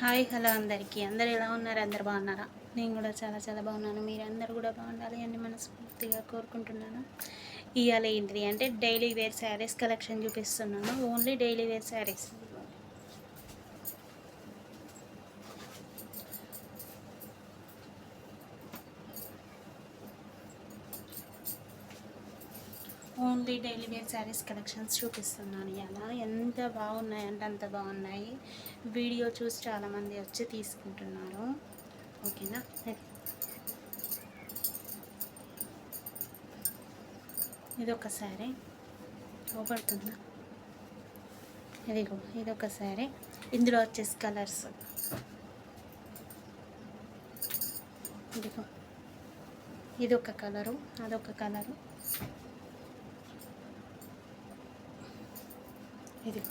Hi hello అందరికీ. అందరు ఎలా ఉన్నారు? అందరు బాగున్నారా? నేను కూడా చాలా చాలా బాగున్నాను. మీరందరూ కూడా బాగుండాలి అని మనస్ఫూర్తిగా కోరుకుంటున్నాను. ఇవాళ ఏంటిది అంటే డైలీ వేర్ శారీస్ కలెక్షన్ చూపిస్తున్నాను. Only daily wear sarees. Only daily wear sarees collections చూపిస్తున్నాను. ఇలా ఎంత బాగున్నాయి? అంటే అంత బాగున్నాయి. వీడియో చూసి చాలామంది వచ్చి తీసుకుంటున్నారు. ఓకేనా? ఇది ఒక శారీ. అవపడుతుందా ఇదిగో ఇది ఒక శారీ. ఇందులో వచ్చేసి కలర్స్. ఇదిగో. ఇది ఒక కలరు అదొక కలరు. ఇది.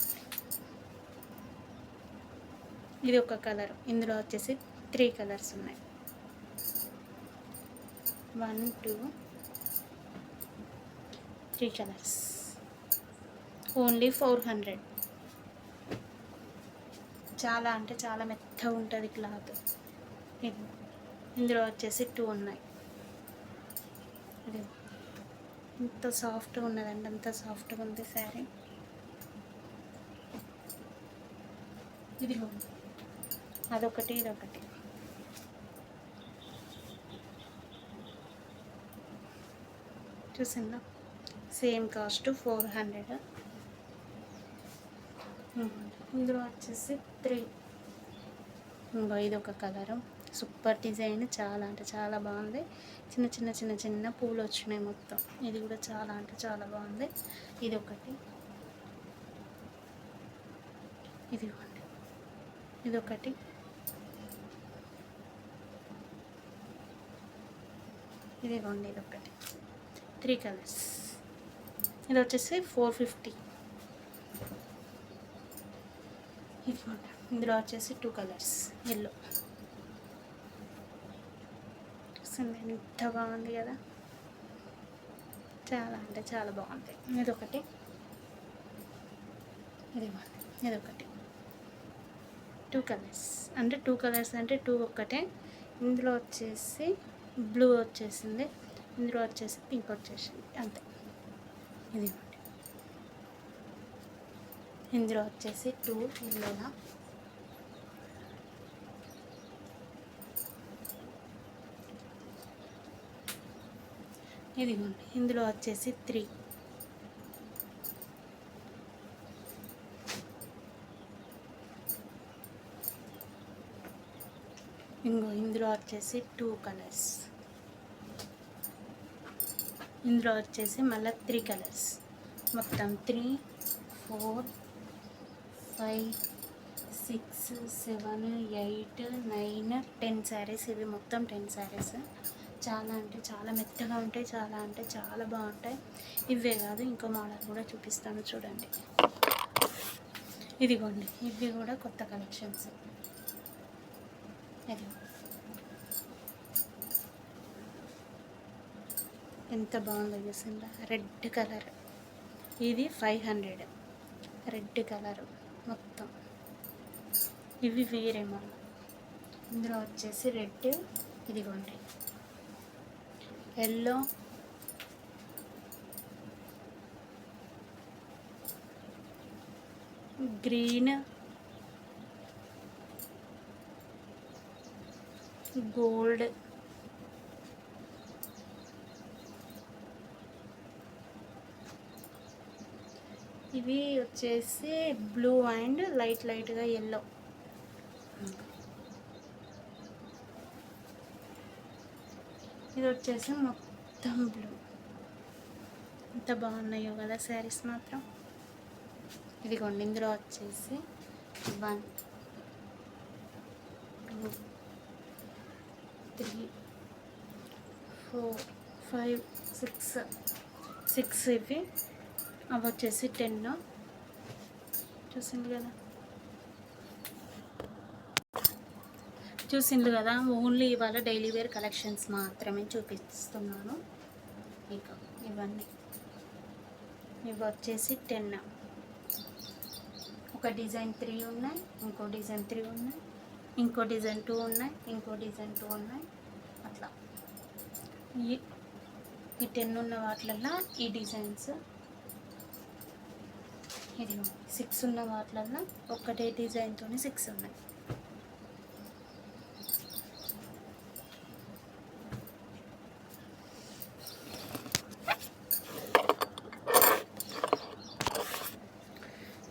ఇది ఒక కలర్. ఇందులో వచ్చేసి త్రీ కలర్స్ ఉన్నాయి. One two three colours. Only four hundred. చాలా అంటే చాలా మెత్తగా ఉంటుంది క్లాత్. ఇది. ఇందులో వచ్చేసి టూ ఉన్నాయి. ఇంత సాఫ్ట్గా ఉన్నదండి. అంత సాఫ్ట్గా ఉంది శారీ. ఇదిగో. అదొకటి ఇదొకటి. చూసిందా? Same cost four hundred. ఇందులో వచ్చేసి త్రీ. ఇంకో ఇది ఒక కలరు. సూపర్ డిజైన్ చాలా అంటే చాలా బాగుంది. చిన్న చిన్న చిన్న చిన్న పూలు వచ్చినాయి మొత్తం. ఇది కూడా చాలా అంటే చాలా బాగుంది. ఇది ఒకటి ఇది ఇదొకటి. ఇదిగోండి ఇదొకటి. Three colours. ఇది వచ్చేసి ఫోర్ ఫిఫ్టీ. ఇదిగోండి. ఇందులో వచ్చేసి టూ కలర్స్. ఎల్లో. చూస్తుంది ఎంత బాగుంది కదా. చాలా అంటే చాలా బాగుంది. ఇదొకటి. ఇది ఇదొకటి. Two colours. అంటే టూ కలర్స్ అంటే టూ ఒక్కటే. ఇందులో వచ్చేసి బ్లూ వచ్చేసింది. ఇందులో వచ్చేసి పింక్ వచ్చేసింది. అంతే. ఇది ఇందులో వచ్చేసి టూ ఇందులో ఇదిగోండి ఇందులో వచ్చేసి త్రీ. ఇంకో ఇందులో వచ్చేసి టూ కలర్స్ ఇందులో వచ్చేసి మళ్ళీ త్రీ కలర్స్ మొత్తం three four five six seven eight nine ten sarees ఇవి మొత్తం టెన్ శారీస్ చాలా అంటే చాలా మెత్తగా ఉంటాయి చాలా అంటే చాలా బాగుంటాయి. ఇవే కాదు ఇంకో మోడల్ కూడా చూపిస్తాను చూడండి. ఇదిగోండి ఇవి కూడా కొత్త కలెక్షన్స్ ఎంత బాగుందో చూసిందా రెడ్ కలర్ ఇది ఫైవ్ హండ్రెడ్ రెడ్ కలర్ మొత్తం. ఇవి వేరే మళ్ళీ ఇందులో వచ్చేసి రెడ్ ఇదిగోండి. Yellow green gold. ఇవి వచ్చేసి బ్లూ అండ్ లైట్ లైట్గా ఎల్లో ఇది వచ్చేసి మొత్తం బ్లూ. ఎంత బాగున్నాయో కదా శారీస్ మాత్రం. ఇదిగోండి ఇందులో వచ్చేసి one two three four five six six ఇవి. అవి వచ్చేసి టెన్ చూసింది కదా? చూసిండ్రు కదా? ఓన్లీ ఇవాళ డైలీ వేర్ కలెక్షన్స్ మాత్రమే చూపిస్తున్నాను. ఇక ఇవన్నీ. ఇవి వచ్చేసి టెన్ ఒక డిజైన్ త్రీ ఉన్నాయి ఇంకో డిజైన్ త్రీ ఉన్నాయి. ఇంకో డిజైన్ టూ ఉన్నాయి ఇంకో డిజైన్ టూ ఉన్నాయి. అట్లా. ఈ ఈ టెన్ ఉన్న వాటిలల్లో ఈ డిజైన్స్. ఇది సిక్స్ ఉన్న వాటిలల్లో ఒక్కటే డిజైన్తో సిక్స్ ఉన్నాయి.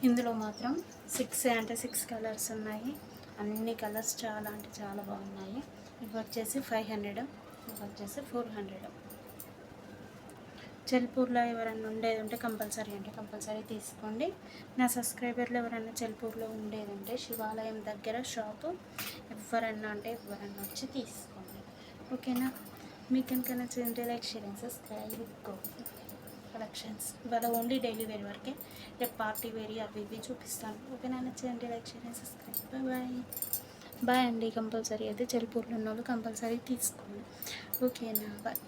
ఇందులో మాత్రం సిక్స్ అంటే సిక్స్ కలర్స్ ఉన్నాయి. అన్ని కలర్స్ చాలా అంటే చాలా బాగున్నాయి. ఇవి వచ్చేసి ఫైవ్ హండ్రెడ్ ఇవి వచ్చేసి ఫోర్ హండ్రెడ్. చెల్పూర్లో ఎవరైనా ఉండేది ఉంటే కంపల్సరీ అంటే కంపల్సరీ తీసుకోండి. నా సబ్స్క్రైబర్లు ఎవరైనా చెల్పూర్లో ఉండేది ఉంటే శివాలయం దగ్గర షాపు ఎవరన్నా అంటే ఎవరన్నా వచ్చి తీసుకోండి. ఓకేనా? మీకు కనుక నచ్చింటే like share and subscribe. Go collections ఇవాళ ఓన్లీ డైలీ వేర్ వరకే రేపు పార్టీ వేరి అవి ఇవి చూపిస్తాను ఓకేనా నచ్చింటే like share and subscribe bye bye bye అండి కంపల్సరీ అయితే చెల్పూర్లో ఉన్న వాళ్ళు కంపల్సరీ తీసుకోండి ఓకేనా బాయ్